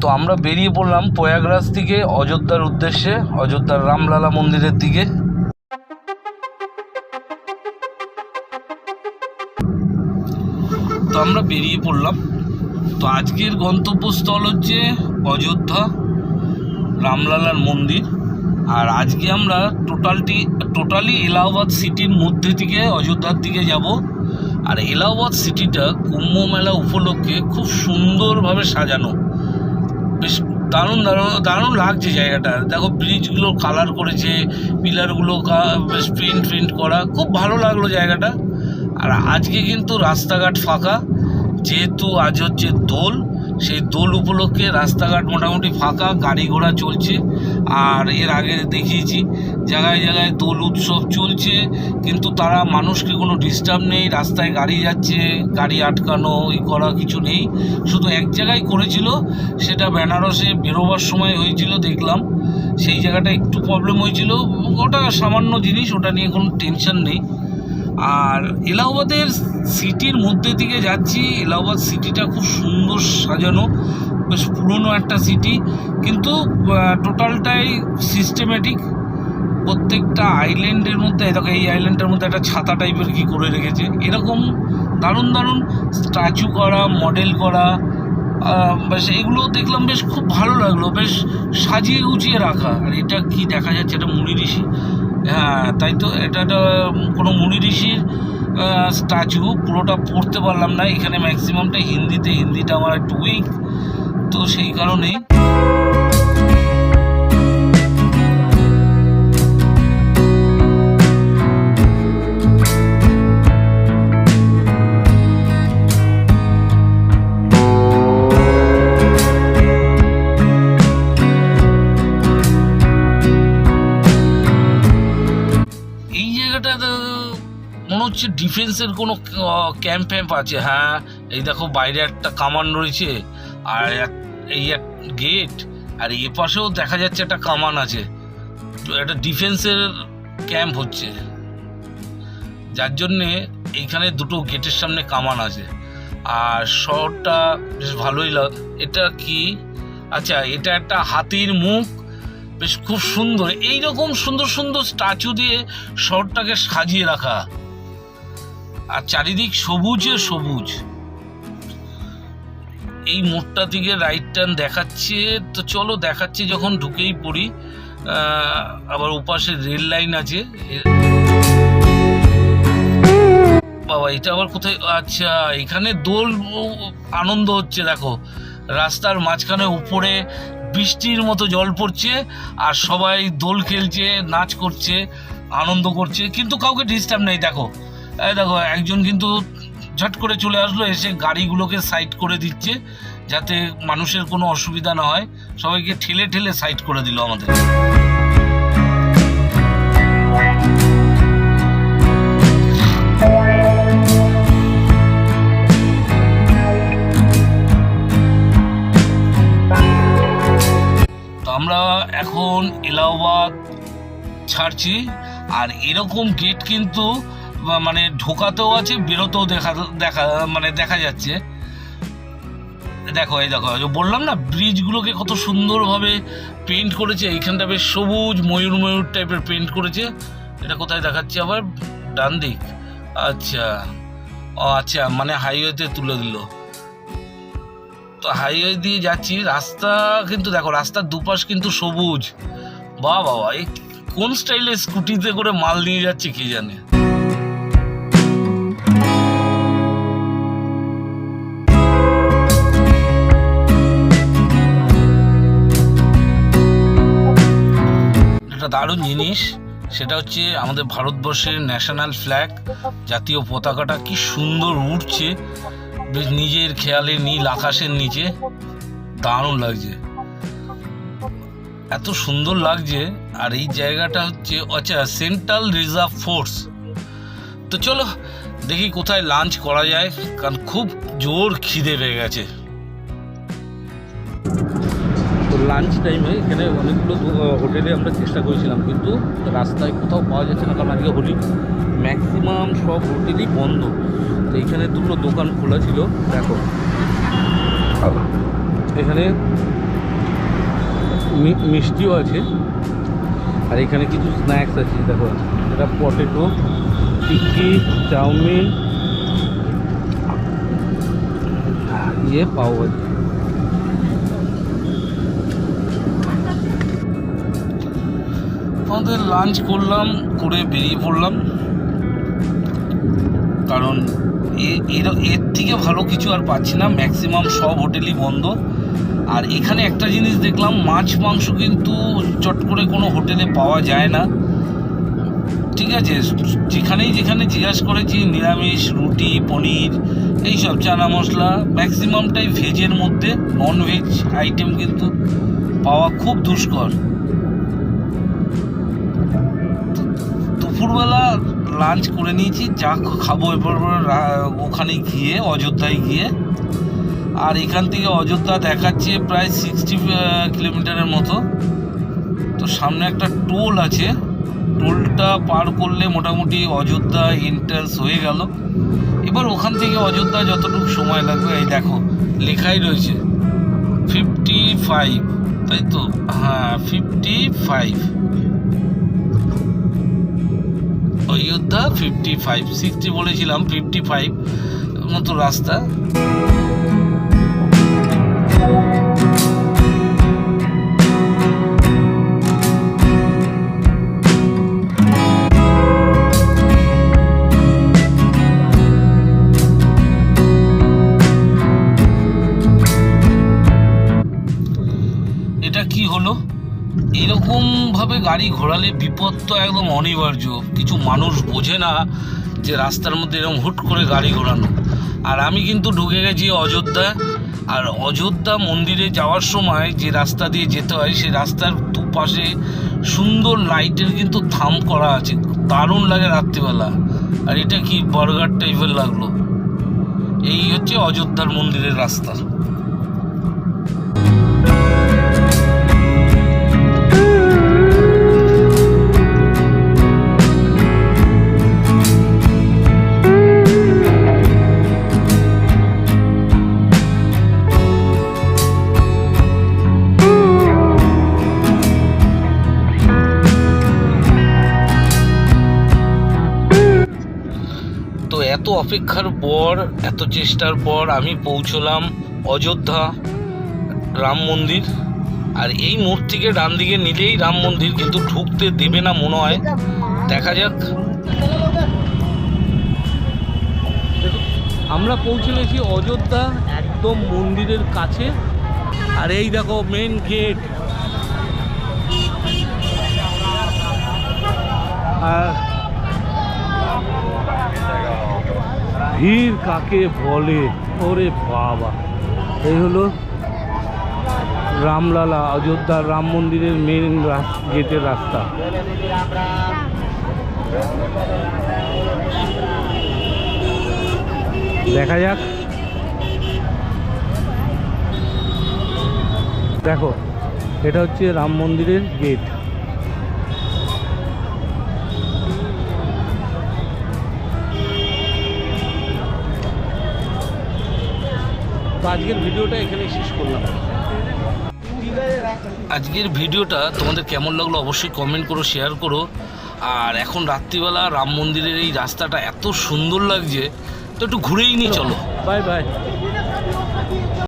তো আমরা বেরিয়ে পড়লাম প্রয়াগরাজ থেকে অযোধ্যার উদ্দেশ্যে, অযোধ্যার রামলালা মন্দিরের দিকে। তো আমরা বেরিয়ে পড়লাম। তো আজকের গন্তব্যস্থল হচ্ছে অযোধ্যা রামলালার মন্দির। আর আজকে আমরা টোটালটি, টোটালি এলাহাবাদ সিটির মধ্যে থেকে অযোধ্যার দিকে যাব। আর এলাহাবাদ সিটিটা কুম্ভ মেলা উপলক্ষে খুব সুন্দরভাবে সাজানো। বেশ দারুণ দারুণ দারুণ লাগছে জায়গাটা। দেখো ব্রিজগুলো কালার করেছে পিলারগুলো বেশ প্রিন্ট প্রিন্ট করা। খুব ভালো লাগল জায়গাটা। আর আজকে কিন্তু রাস্তাঘাট ফাঁকা। যেহেতু আজ হচ্ছে দোল সেই দোল উপলক্ষে রাস্তাঘাট মোটামুটি ফাঁকা, গাড়ি ঘোড়া চলছে। আর এর আগে দেখিয়েছি, জায়গায় জায়গায় দোল উৎসব চলছে, কিন্তু তারা মানুষকে কোনো ডিস্টার্ব নেই, রাস্তায় গাড়ি যাচ্ছে, গাড়ি আটকানো, ই করা কিছু নেই। শুধু এক জায়গায় করেছিল, সেটা বেনারসে বেরোবার সময় হয়েছিল, দেখলাম। সেই জায়গাটা একটু প্রবলেম হয়েছিল, ওটা সামান্য জিনিস, ওটা নিয়ে কোনো টেনশন নেই। আর এলাহাবাদের সিটির মধ্যে দিকে যাচ্ছি। এলাহাবাদ সিটিটা খুব সুন্দর সাজানো, বেশ পুরনো একটা সিটি। কিন্তু টোটালটাই সিস্টেমেটিক প্রত্যেকটা আইল্যান্ডের মধ্যে দেখো, এই আইল্যান্ডের মধ্যে একটা ছাতা টাইপের কি করে রেখেছে। এরকম দারুণ দারুণ স্ট্যাচু করা মডেল করা বেশ এগুলো দেখলাম বেশ খুব ভালো লাগল, বেশ সাজিয়ে গুছিয়ে রাখা। আর এটা কি দেখা যাচ্ছে? এটা মুনি ঋষি। হ্যাঁ তাই তো এটা কোনো মুনি ঋষির স্ট্যাচু পুরোটা পড়তে পারলাম না। এখানে ম্যাক্সিমামটা হিন্দিতে, হিন্দিটা আমার একটু উইক তো সেই কারণেই হচ্ছে ডিফেন্সের কোনো ক্যাম্প ফ্যাম্প আছে। হ্যাঁ এই দেখো বাইরে একটা কামান রয়েছে, আর এই এক গেট, আর এ পাশেও দেখা যাচ্ছে একটা কামান আছে। একটা ডিফেন্সের ক্যাম্প হচ্ছে। যার জন্যে এইখানে দুটো গেটের সামনে কামান আছে। আর শহরটা বেশ ভালোই লাগ এটা কি? আচ্ছা এটা একটা হাতির মুখ। বেশ খুব সুন্দর। এই রকম সুন্দর সুন্দর স্ট্যাচু দিয়ে শহরটাকে সাজিয়ে রাখা। চারিদিক সবুজে সবুজ। এই মোড়টা দিকে রাইট টার্ন দেখাচ্ছে। তো চলো দেখাচ্ছি যখন ঢুকেই পড়ি। আবার ওপাশে রেল লাইন আছে। বাবা, এটা আবার কোথায়? আচ্ছা এখানে দোল আনন্দ হচ্ছে, দেখো। রাস্তার মাঝখানে উপরে বৃষ্টির মতো জল পড়ছে আর সবাই দোল খেলছে, নাচ করছে, আনন্দ করছে। কিন্তু কাউকে ডিস্টার্ব নেই, দেখো। দেখো, একজন কিন্তু ঝট করে চলে আসলো, এসে গাড়িগুলোকে সাইড করে দিচ্ছে, যাতে মানুষের কোনো অসুবিধা না হয়। সবাইকে ঠেলে ঠেলে সাইড করে দিল আমাদের। আমরা এখন এলাহাবাদ ছাড়ছি, আর এরকম গেট কিন্তু মানে ঢোকাতেও আছে, বেরোতেও দেখা দেখা মানে দেখা যাচ্ছে। দেখো, এই দেখো বললাম না, ব্রিজগুলোকে কত সুন্দরভাবে পেন্ট করেছে, এইখানটা বেশ সবুজ, ময়ূর ময়ূর টাইপের পেন্ট করেছে। এটা কোথায় দেখাচ্ছে আবার? ডান দিক। আচ্ছা ও আচ্ছা মানে হাইওয়েতে তুলে দিল। তো হাইওয়ে দিয়ে যাচ্ছি, রাস্তা কিন্তু দেখো, রাস্তার দুপাশ কিন্তু সবুজ। বা বাবা এই কোন স্টাইলে স্কুটিতে করে মাল নিয়ে যাচ্ছে কে জানে? দারুণ জিনিস, সেটা হচ্ছে আমাদের ভারতবর্ষের ন্যাশনাল ফ্ল্যাগ জাতীয় পতাকাটা কি সুন্দর উঠছে বেশ নিজের খেয়ালে নীল আকাশের নিচে। দারুণ লাগছে। এত সুন্দর লাগছে। আর এই জায়গাটা হচ্ছে আচ্ছা সেন্ট্রাল রিজার্ভ ফোর্স তো চলো, দেখি কোথায় লাঞ্চ করা যায়, কারণ খুব জোর খিদে পেয়ে গেছে। লাঞ্চ টাইমে এখানে অনেকগুলো হোটেলে আমরা চেষ্টা করেছিলাম কিন্তু রাস্তায় কোথাও পাওয়া যাচ্ছে না কারণ আজকে হোলি। ম্যাক্সিমাম সব হোটেলই বন্ধ। তো এখানে দুটো দোকান খোলা ছিল। দেখো। এখানে মিষ্টিও আছে। আর এখানে কিছু স্ন্যাক্স আছে দেখো। এটা পটেটো টিক্কি চাউমিন। ইয়ে পাও ভাজি আমাদের লাঞ্চ করলাম, করে বেরিয়ে পড়লাম। কারণ এর এর থেকে ভালো কিছু আর পাচ্ছি না ম্যাক্সিমাম সব হোটেলই বন্ধ। আর এখানে একটা জিনিস দেখলাম, মাছ, মাংস কিন্তু চট করে কোনো হোটেলে পাওয়া যায় না। ঠিক আছে, যেখানেই যেখানে জিজ্ঞাসা করেছি, নিরামিষ, রুটি, পনির, এইসব চানা মশলা ম্যাক্সিমামটাই ভেজের মধ্যে নন ভেজ আইটেম কিন্তু পাওয়া খুব দুষ্কর। দুপুরবেলা লাঞ্চ করে নিয়েছি, যা খাব এরপর ওখানে গিয়ে, অযোধ্যায় গিয়ে। আর এখান থেকে অযোধ্যা দেখাচ্ছে প্রায় সিক্সটি কিলোমিটারের মতো। তো সামনে একটা টোল আছে। টোলটা পার করলে মোটামুটি অযোধ্যা এন্ট্রান্স হয়ে গেল। এবার ওখান থেকে অযোধ্যা যতটুকু সময় লাগবে, এই দেখো, লেখাই রয়েছে ফিফটি ফাইভ তাই তো? হ্যাঁ fifty five Ayodhya fifty five sixty বলেছিলাম ফিফটি ফাইভ মতো রাস্তা। এটা কি হলো? এরকম ভাবে গাড়ি ঘোরালে বিপদ তো একদম অনিবার্য। কিছু মানুষ বোঝে না যে রাস্তার মধ্যে এরকম হুট করে গাড়ি ঘোরানো। আর আমি কিন্তু ঢুকে গেছি অযোধ্যা। আর অযোধ্যা মন্দিরে যাওয়ার সময় যে রাস্তা দিয়ে যেতে হয়, সেই রাস্তার দুপাশে সুন্দর লাইটের কিন্তু থাম করা আছে। দারুণ লাগে রাত্রিবেলা। আর এটা কি বার্গার টাইপের লাগল? এই হচ্ছে অযোধ্যার মন্দিরের রাস্তা। অপেক্ষার পর, এত চেষ্টার পর আমি পৌঁছলাম অযোধ্যা, রাম মন্দির। আর এই মোড় থেকে ডান দিকে নিলেই রাম মন্দির, কিন্তু ঢুকতে দেবে না মনে হয়। দেখা যাক। আমরা পৌঁছেছি অযোধ্যা, একদম মন্দিরের কাছে। আর এই দেখো মেন গেট আর ভিড় কাকে বলে? ওরে বাবা। এই হলো রামলালা অযোধ্যার রাম মন্দিরের মেন গেটের রাস্তা। দেখা যাক। দেখো, এটা হচ্ছে রাম মন্দিরের গেট আজকের ভিডিওটা এখানে শেষ করলাম। আজকের ভিডিওটা তোমাদের কেমন লাগল অবশ্যই কমেন্ট করো শেয়ার করো। আর এখন রাত্রিবেলা রাম মন্দিরের এই রাস্তাটা এত সুন্দর লাগছে তো একটু ঘুরেই নিয়ে চলো। Bye bye.